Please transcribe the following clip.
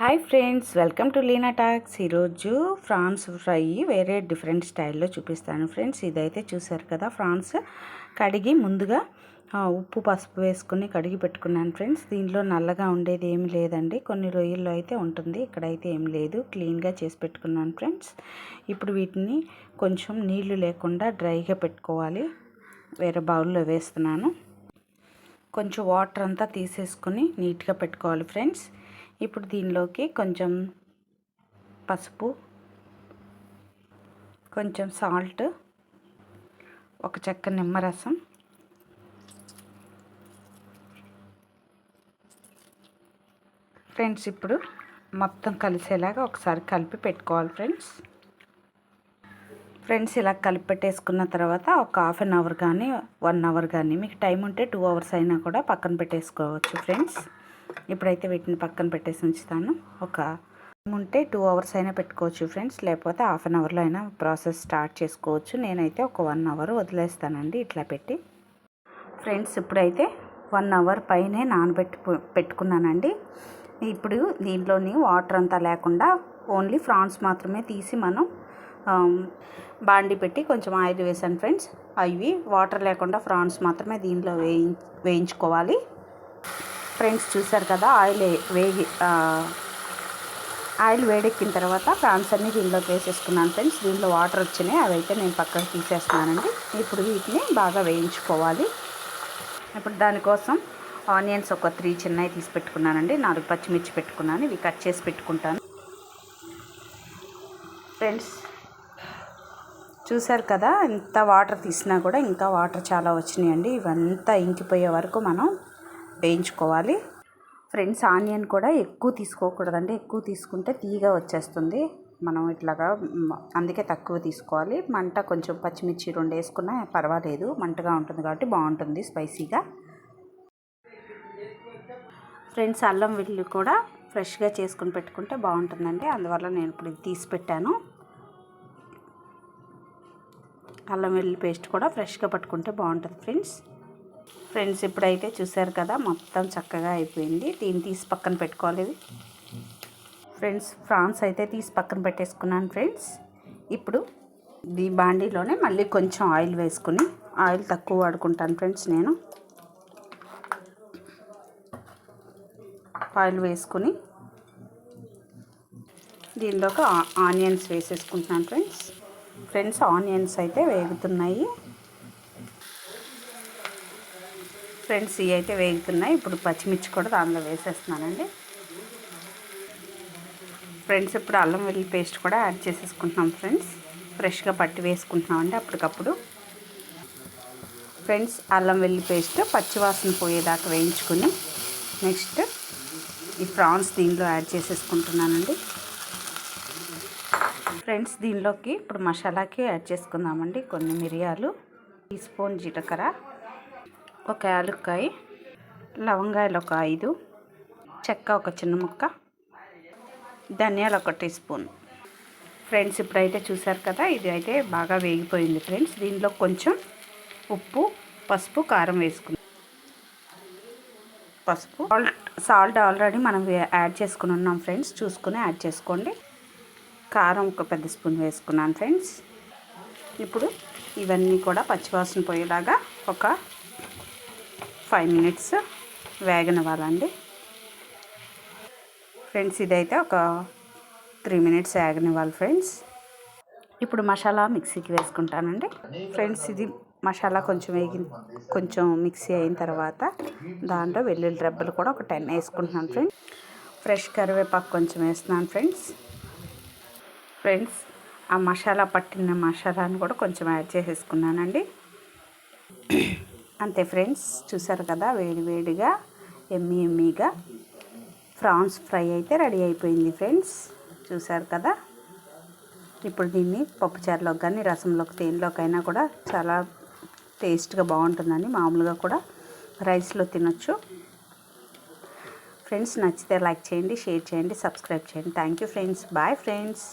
Hi friends welcome to Leena talks. ఈరోజు prawns fry వేరే different స్టైల్లో చూపిస్తాను ఫ్రెండ్స్. ఇదైతే చూసారు కదా ఫ్రాన్స్ కడిగి ముందుగా ఉప్పు పసుపు వేసుకుని కడిగి పెట్టుకున్నాను ఫ్రెండ్స్. దీనిలో నల్లగా ఉండేది ఏమి లేదండి. కొన్ని రొయ్యల్లో అయితే ఉంటుంది ఇక్కడైతే ఏం లేదు. క్లీన్గా చేసి పెట్టుకున్నాను ఫ్రెండ్స్. ఇప్పుడు వీటిని కొంచెం నీళ్ళు లేకుండా డ్రైగా పెట్టుకోవాలి. వేరే బౌల్లో వేస్తున్నాను. కొంచెం వాటర్ అంతా తీసేసుకుని నీట్గా పెట్టుకోవాలి ఫ్రెండ్స్. ఇప్పుడు దీనిలోకి కొంచెం పసుపు కొంచెం సాల్ట్ ఒక చెక్క నిమ్మరసం ఫ్రెండ్స్ ఇప్పుడు మొత్తం కలిసేలాగా ఒకసారి కలిపి పెట్టుకోవాలి ఫ్రెండ్స్. ఫ్రెండ్స్ ఇలా కలిపి పెట్టేసుకున్న తర్వాత ఒక హాఫ్ అన్ అవర్ కానీ వన్ అవర్ కానీ మీకు టైం ఉంటే టూ అవర్స్ అయినా కూడా పక్కన పెట్టేసుకోవచ్చు ఫ్రెండ్స్. ఇప్పుడైతే వీటిని పక్కన పెట్టేసి ఉంచుతాను. ఒక ఉంటే టూ అవర్స్ అయినా పెట్టుకోవచ్చు ఫ్రెండ్స్. లేకపోతే హాఫ్ అన్ అవర్లో అయినా ప్రాసెస్ స్టార్ట్ చేసుకోవచ్చు. నేనైతే ఒక వన్ అవర్ వదిలేస్తానండి ఇట్లా పెట్టి. ఫ్రెండ్స్ ఇప్పుడైతే వన్ అవర్ పైనే నానబెట్టి పెట్టుకున్నానండి. ఇప్పుడు దీంట్లోని వాటర్ అంతా లేకుండా ఓన్లీ ఫ్రాన్స్ మాత్రమే తీసి మనం బాండి పెట్టి కొంచెం ఆయిల్ వేసాను ఫ్రెండ్స్. అవి వాటర్ లేకుండా ఫ్రాన్స్ మాత్రమే దీనిలో వేయి వేయించుకోవాలి. ఫ్రెండ్స్ చూసారు కదా ఆయిల్ వేగి ఆయిల్ వేడెక్కిన తర్వాత ఫ్రాన్స్ అన్ని దీనిలోకి వేసేసుకున్నాను ఫ్రెండ్స్. దీనిలో వాటర్ వచ్చినాయి అవైతే నేను పక్కకు తీసేస్తున్నానండి. ఇప్పుడు వీటిని బాగా వేయించుకోవాలి. ఇప్పుడు దానికోసం ఆనియన్స్ ఒక త్రీ చిన్నవి తీసి పెట్టుకున్నానండి. నాలుగు పచ్చిమిర్చి పెట్టుకున్నాను ఇవి కట్ చేసి పెట్టుకుంటాను. ఫ్రెండ్స్ చూసారు కదా ఇంత వాటర్ తీసినా కూడా ఇంకా వాటర్ చాలా వచ్చినాయండి. ఇవంతా ఇంకిపోయే వరకు మనం వేయించుకోవాలి. ఫ్రెండ్స్ ఆనియన్ కూడా ఎక్కువ తీసుకోకూడదండి. ఎక్కువ తీసుకుంటే తీగ వచ్చేస్తుంది. మనం ఇట్లాగా అందుకే తక్కువ తీసుకోవాలి. మంట కొంచెం పచ్చిమిర్చి రెండు వేసుకున్నా పర్వాలేదు. మంటగా ఉంటుంది కాబట్టి బాగుంటుంది స్పైసీగా. ఫ్రెండ్స్ అల్లం వెల్లుల్లి కూడా ఫ్రెష్గా చేసుకుని పెట్టుకుంటే బాగుంటుందండి. అందువల్ల నేను ఇప్పుడు ఇది తీసి పెట్టాను. అల్లం వెల్లుల్లి పేస్ట్ కూడా ఫ్రెష్గా పట్టుకుంటే బాగుంటుంది ఫ్రెండ్స్. ఫ్రెండ్స్ ఇప్పుడైతే చూసారు కదా మొత్తం చక్కగా అయిపోయింది. దీన్ని తీసి పక్కన పెట్టుకోవాలి ఫ్రెండ్స్ ఫ్రాన్స్ అయితే తీసి పక్కన పెట్టేసుకున్నాను ఫ్రెండ్స్. ఇప్పుడు ఈ బాండీలోనే మళ్ళీ కొంచెం ఆయిల్ వేసుకుని ఆయిల్ తక్కువ వాడుకుంటాను ఫ్రెండ్స్ నేను. ఆయిల్ వేసుకుని దీనిలోకి ఆ- ఆనియన్స్ వేసేసుకుంటున్నాను ఫ్రెండ్స్. ఫ్రెండ్స్ ఆనియన్స్ అయితే వేగుతున్నాయి. ఫ్రెండ్స్ ఇవి అయితే వేగుతున్నాయి. ఇప్పుడు పచ్చిమిర్చి కూడా దానిలో వేసేస్తున్నానండి. ఫ్రెండ్స్ ఇప్పుడు అల్లం వెల్లుల్లి పేస్ట్ కూడా యాడ్ చేసేసుకుంటున్నాం ఫ్రెండ్స్. ఫ్రెష్గా పట్టి వేసుకుంటున్నామండి అప్పటికప్పుడు. ఫ్రెండ్స్ అల్లం వెల్లుల్లి పేస్ట్ పచ్చివాసన పోయేదాకా వేయించుకుని నెక్స్ట్ ఈ ప్రాన్స్ దీనిలో యాడ్ చేసేసుకుంటున్నానండి. ఫ్రెండ్స్ దీనిలోకి ఇప్పుడు మసాలాకి యాడ్ చేసుకుందామండి. కొన్ని మిరియాలు టీ స్పూన్ జీలకర్ర ఒక యాలక్కాయ లవంగాయలు ఒక ఐదు చెక్క ఒక చిన్న ముక్క ధనియాలు ఒక టీ స్పూన్. ఫ్రెండ్స్ ఇప్పుడైతే చూసారు కదా ఇది అయితే బాగా వేగిపోయింది ఫ్రెండ్స్. దీనిలో కొంచెం ఉప్పు పసుపు కారం వేసుకుందాం. పసుపు సాల్ట్ సాల్ట్ ఆల్రెడీ మనం యాడ్ చేసుకుని ఉన్నాం ఫ్రెండ్స్. చూసుకుని యాడ్ చేసుకోండి. కారం ఒక పెద్ద స్పూన్ వేసుకున్నాను ఫ్రెండ్స్. ఇప్పుడు ఇవన్నీ కూడా పచ్చివాసన పోయేలాగా ఒక ఫైవ్ మినిట్స్ వేగనివ్వాలండి. ఫ్రెండ్స్ ఇదైతే ఒక త్రీ మినిట్స్ వేగనివ్వాలి ఫ్రెండ్స్. ఇప్పుడు మసాలా మిక్సీకి వేసుకుంటానండి. ఫ్రెండ్స్ ఇది మసాలా కొంచెం వేగి కొంచెం మిక్సీ అయిన తర్వాత దాంట్లో వెల్లుల్లి రెబ్బలు కూడా ఒక టెన్ వేసుకుంటున్నాను ఫ్రెండ్స్. ఫ్రెష్ కరివేపాకు కొంచెం వేస్తున్నాను ఫ్రెండ్స్. ఫ్రెండ్స్ ఆ మసాలా పట్టిన మసాలాను కూడా కొంచెం యాడ్ చేసేసుకున్నానండి. అంతే ఫ్రెండ్స్ చూసారు కదా వేడివేడిగా ఎమ్మి ఎమ్మిగా ఫ్రాన్స్ ఫ్రై అయితే రెడీ అయిపోయింది ఫ్రెండ్స్ చూసారు కదా. ఇప్పుడు దీన్ని పప్పుచారులోకి కానీ రసంలోకి తేనెలోకైనా కూడా చాలా టేస్ట్గా బాగుంటుందని మామూలుగా కూడా రైస్లో తినొచ్చు. ఫ్రెండ్స్ నచ్చితే లైక్ చేయండి షేర్ చేయండి సబ్స్క్రైబ్ చేయండి. Thank you friends. Bye friends.